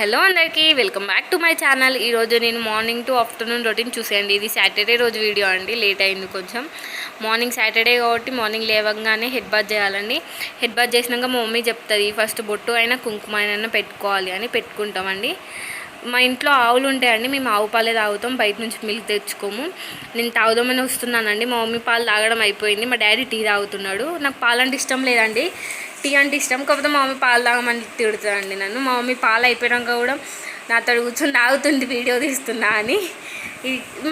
Hello అందరికీ welcome back to my channel. ఈరోజు నేను మార్నింగ్ టు ఆఫ్టర్నూన్ రొటీన్ చూసేయండి. ఇది సాటర్డే రోజు వీడియో అండి లేట్ అయింది కొంచెం. మార్నింగ్ సాటర్డే కాబట్టి మార్నింగ్ లేవగానే హెడ్ బాత్ చేయాలండి. హెడ్ బాత్ చేసినాక మా మమ్మీ చెప్తుంది ఫస్ట్ బొట్టు అయినా కుంకుమ అయినా పెట్టుకోవాలి అని పెట్టుకుంటామండి. మా ఇంట్లో ఆవులు ఉంటాయండి మేము ఆవు పాలే తాగుతాం బయట నుంచి మిల్క్ తెచ్చుకోము. నేను తాగుదామని వస్తున్నానండి మా మమ్మీ పాలు తాగడం అయిపోయింది. మా డాడీ టీ తాగుతున్నాడు. నాకు పాలంటే ఇష్టం లేదండి. టీ అంటే ఇష్టం. కాకపోతే మా మమ్మీ పాలు తాగమని తిడుతుందండి నన్ను. మా మమ్మీ పాలు అయిపోయాక కూడా నాతో కూర్చొని తాగుతుంది వీడియో తీస్తున్నా అని.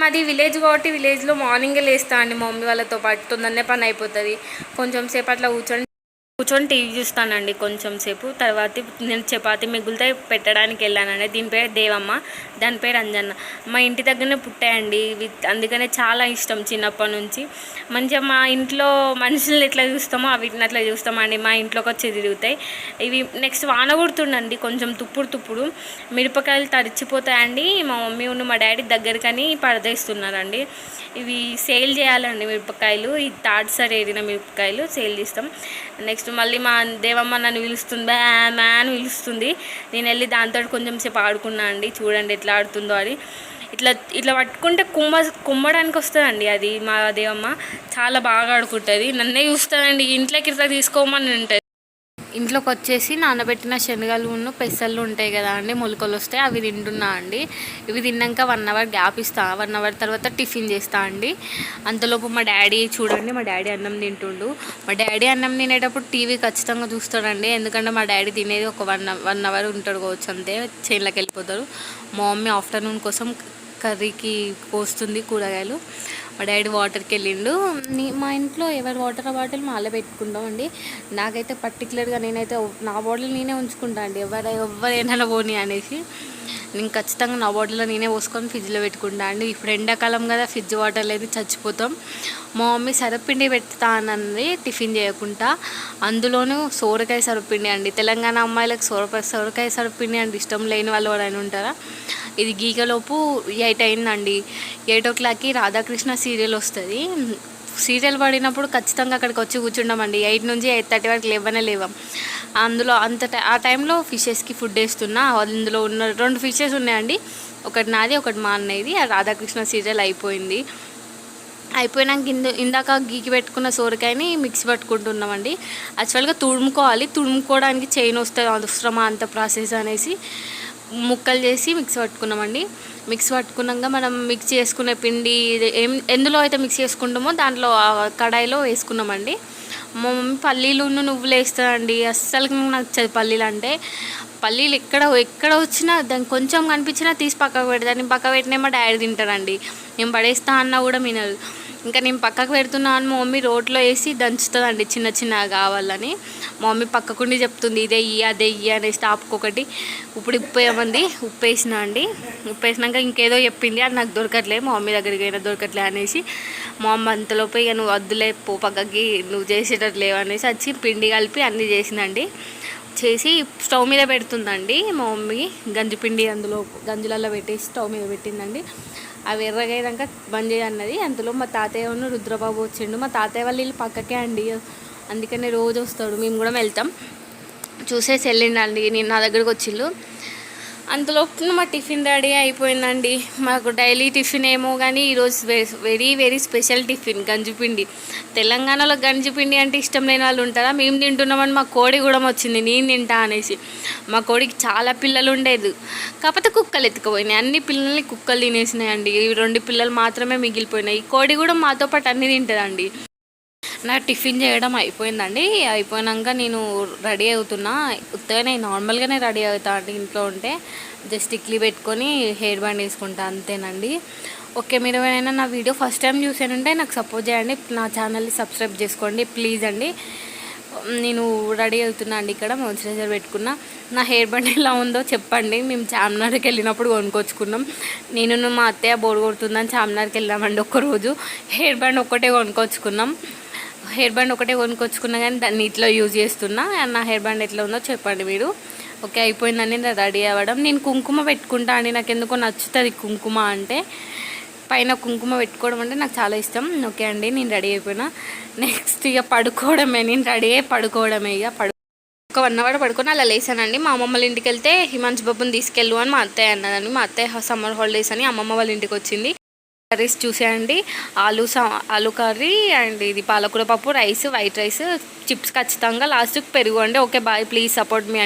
మాది విలేజ్ కాబట్టి విలేజ్లో మార్నింగే లేస్తా అండి మా మమ్మీ వాళ్ళతో పాటు. తొందరనే పని అయిపోతుంది. కొంచెం సేపు అట్లా కూర్చొని కూర్చొని టీవీ చూస్తానండి కొంచెం సేపు. తర్వాత నేను చపాతి మిగులుతే పెట్టడానికి వెళ్ళానండి. దీని పేరు దేవమ్మ దాని పేరు అంజన్న. మా ఇంటి దగ్గరనే పుట్టాయండి అందుకనే చాలా ఇష్టం చిన్నప్పటి నుంచి. మంచిగా మా ఇంట్లో మనుషుల్ని ఎట్లా చూస్తామో వీటిని అట్లా చూస్తామండి. మా ఇంట్లోకి వచ్చి తిరుగుతాయి. ఇవి నెక్స్ట్ వాన కుడుతుండండి కొంచెం తుప్పుడు తుప్పుడు. మిరపకాయలు తరిచిపోతాయండి మా మమ్మీ ఉన్న మా డాడీ దగ్గరకని పడదేస్తున్నారండి. ఇవి సేల్ చేయాలండి మిరపకాయలు. ఈ థర్డ్ సార్ ఏరిన మిరపకాయలు సేల్ చేస్తాం. నెక్స్ట్ మళ్ళీ మా దేవమ్మ నన్ను పిలుస్తుంది బ్యా మ్యా అని పిలుస్తుంది. నేను వెళ్ళి దాంతో కొంచెం సేపు ఆడుకున్నా అండి చూడండి ఎట్లా ఆడుతుందో అది ఇట్లా ఇట్లా పట్టుకుంటే కుమ్మ కుమ్మడానికి వస్తుందండి అది మా దేవమ్మ. చాలా బాగా ఆడుకుంటుంది. నన్నే చూస్తుందండి ఇంట్లోకి ఇట్లా తీసుకోమని ఉంటుంది. ఇంట్లోకి వచ్చేసి నానబెట్టిన శనగలు ఉన్న పెసలు ఉంటాయి కదా అండి మొలకలు వస్తాయి అవి తింటున్నా అండి. ఇవి తిన్నాక వన్ అవర్ గ్యాప్ ఇస్తా. వన్ అవర్ తర్వాత టిఫిన్ చేస్తా అండి. అంతలోపు మా డాడీ చూడండి మా డాడీ అన్నం తింటుండు. మా డాడీ అన్నం తినేటప్పుడు టీవీ ఖచ్చితంగా చూస్తాడండి. ఎందుకంటే మా డాడీ తినేది ఒక వన్ వన్ అవర్ ఉంటాడు కావచ్చు అంతే చేన్లోకి వెళ్ళిపోతారు మా మమ్మీ ఆఫ్టర్నూన్ కోసం కర్రీకి కోస్తుంది కూరగాయలు. మా డాడీ వాటర్కి వెళ్ళిండు. మా ఇంట్లో ఎవరి వాటర్ బాటిల్ మాలో పెట్టుకుంటామండి. నాకైతే పర్టికులర్గా నేనైతే నా బాటిల్ నేనే ఉంచుకుంటా అండి. ఎవరు ఎవరైనా పోని అనేసి. నేను ఖచ్చితంగా నా బాటిల్లో నేనే పోసుకొని ఫ్రిడ్జ్లో పెట్టుకుంటా అండి. ఇప్పుడు ఎండాకాలం కదా ఫ్రిడ్జ్ వాటర్ లేదు చచ్చిపోతాం. మా మమ్మీ సరపిండి పెడతా అన్నది టిఫిన్ చేయకుండా. అందులోనూ సోరకాయ సరపిండి అండి. తెలంగాణ అమ్మాయిలకు సోరకాయ సోరకాయ సరపిండి అంటే ఇష్టం లేని వాళ్ళు ఎవరైనా ఉంటారా? ఇది గీకలోపు ఎయిట్ అయిందండి. ఎయిట్ ఓ క్లాక్కి రాధాకృష్ణ సీరియల్ వస్తుంది. సీరియల్ పడినప్పుడు ఖచ్చితంగా అక్కడికి వచ్చి కూర్చుంటామండి ఎయిట్ నుంచి ఎయిట్ థర్టీ వరకు లేవనే లేవం. అందులో అంత టై- ఆ టైంలో ఫిషెస్కి ఫుడ్ వేస్తున్నా. అందులో ఉన్న రెండు ఫిషెస్ ఉన్నాయండి. ఒకటి నాది ఒకటి మా అన్నయ్యది. ఆ రాధాకృష్ణ సీరియల్ అయిపోయింది. అయిపోయినాక ఇందు ఇందాక గీకి పెట్టుకున్న సోరకాయని మిక్సీ పట్టుకుంటున్నామండి. యాక్చువల్గా తుడుముకోవాలి. తుడుముకోవడానికి చైన్ వస్తుంది. అవసరమా అంత ప్రాసెస్ అనేసి. ముక్కలు చేసి మిక్సీ పట్టుకున్నామండి. మిక్సీ పట్టుకున్నాక మనం మిక్స్ చేసుకునే పిండి ఏం ఎందులో అయితే మిక్స్ చేసుకుంటామో దాంట్లో కడాయిలో వేసుకున్నామండి. మా మమ్మీ పల్లీలు నువ్వులు వేస్తుందండి. అస్సలు నచ్చదు పల్లీలు అంటే. పల్లీలు ఎక్కడ ఎక్కడ వచ్చినా దానికి కొంచెం కనిపించినా తీసి పక్కకు పెడతాను. నేను పక్క పెట్టినా మా డాడీ తింటారండి నేను పడేస్తా అన్నా కూడా వినరు ఇంకా నేను పక్కకు పెడుతున్నా అని మా మమ్మీ రోడ్లో వేసి దంచుతుందండి చిన్న చిన్నగా కావాలని. మా మమ్మీ పక్కకుండి చెప్తుంది ఇదే ఇయ్యి అదే ఇయ్యి అనేసి టాప్కొకటి ఇప్పుడు ఉప్పు ఏమంది? ఉప్పు వేసిన అండి. ఉప్పు వేసినాక ఇంకేదో చెప్పింది అది నాకు దొరకట్లే మా మమ్మీ దగ్గరికి అయినా దొరకట్లే అనేసి. మా మమ్మీ అంతలోపు ఇక నువ్వు వద్దులే పో పక్కకి నువ్వు చేసేటట్టు లేవు అనేసి వచ్చి పిండి కలిపి అన్నీ చేసిందండి. చేసి స్టవ్ మీద పెడుతుందండి మా మమ్మీ. గంజిపిండి అందులో గంజులలో పెట్టేసి స్టవ్ మీద పెట్టిందండి. అవి ఎర్రగా బంద్ చేయన్నది అంతలో మా తాతయ్య ఉన్న రుద్రబాబు వచ్చిండు. మా తాతయ్య వాళ్ళ వీళ్ళు పక్కకే అండి. అందుకనే రోజు వస్తాడు. మేము కూడా వెళ్తాం. చూసేసి వెళ్ళిండండి. నేను నా దగ్గరకు వచ్చిళ్ళు అంతలోపు మా టిఫిన్ రెడీ అయిపోయిందండి. మాకు డైలీ టిఫిన్ ఏమో కానీ ఈరోజు వెరీ వెరీ స్పెషల్ టిఫిన్ గంజిపిండి తెలంగాణలో గంజిపిండి అంటే ఇష్టం లేని వాళ్ళు ఉంటారా? మేము తింటున్నామని మా కోడి కూడా వచ్చింది నేను తింటా అనేసి. మా కోడికి చాలా పిల్లలు ఉండేది. కాకపోతే కుక్కలు ఎత్తుకుపోయినాయి. అన్ని పిల్లల్ని కుక్కలు తినేసినాయండి. ఈ రెండు పిల్లలు మాత్రమే మిగిలిపోయినాయి. ఈ కోడి కూడా మాతో పాటు అన్ని తింటుందండి. నా టిఫిన్ చేయడం అయిపోయిందండి. అయిపోయినాక నేను రెడీ అవుతున్నా. ఉత్తగానే నార్మల్గానే రెడీ అవుతా అండి ఇంట్లో ఉంటే. జస్ట్ ఇక్లీ పెట్టుకొని హెయిర్ బ్యాండ్ వేసుకుంటా అంతేనండి. ఓకే మీరు ఏమైనా నా వీడియో ఫస్ట్ టైం చూసానంటే నాకు సపోర్ట్ చేయండి. నా ఛానల్ని సబ్స్క్రైబ్ చేసుకోండి. ప్లీజ్ అండి. నేను రెడీ అవుతున్నా అండి ఇక్కడ. మాయిశ్చరైజర్ పెట్టుకున్నా. నా హెయిర్ బ్యాండ్ ఎలా ఉందో చెప్పండి. మేము చార్మినార్కి వెళ్ళినప్పుడు కొనుక్కొచ్చుకున్నాం. నేను మా అత్తయ్య బోర్ కొడుతుందని చార్మినార్కి వెళ్ళామండి ఒక్కరోజు. హెయిర్ బ్యాండ్ ఒక్కటే కొనుక్కొచ్చుకున్నాం. హెయిర్ బ్యాండ్ ఒకటే కొనుక్కొచ్చుకున్నా కానీ దాన్ని ఇట్లా యూజ్ చేస్తున్నా. నా హెయిర్ బ్యాండ్ ఎట్లా ఉందో చెప్పండి మీరు. ఓకే అయిపోయిందని రెడీ అవ్వడం. నేను కుంకుమ పెట్టుకుంటా అండి. నాకు ఎందుకో నచ్చుతుంది కుంకుమ అంటే. పైన కుంకుమ పెట్టుకోవడం అంటే నాకు చాలా ఇష్టం. ఓకే అండి నేను రెడీ అయిపోయినా. నెక్స్ట్ ఇక పడుకోవడమే. నేను రెడీ అయ్యి పడుకోవడమే ఇక. పడు ఒక వన్ అవర్ పడుకొని అలా లేసానండి. మా అమ్మమ్మ వాళ్ళ ఇంటికి వెళ్తే హిమాంశ్ బాబుని తీసుకెళ్ళు అని మా అత్తయ్య అన్నదండి మా అత్తయ్య సమ్మర్ హాలిడేస్ అని అమ్మమ్మ వాళ్ళ ఇంటికి వచ్చింది. కర్రీస్ చూసేయండి. ఆలు సా- ఆలు కర్రీ అండ్ ఇది పాలకూర పప్పు రైస్ వైట్ రైస్ చిప్స్ ఖచ్చితంగా లాస్ట్కి పెరుగు అండి. Okay bye. Please support me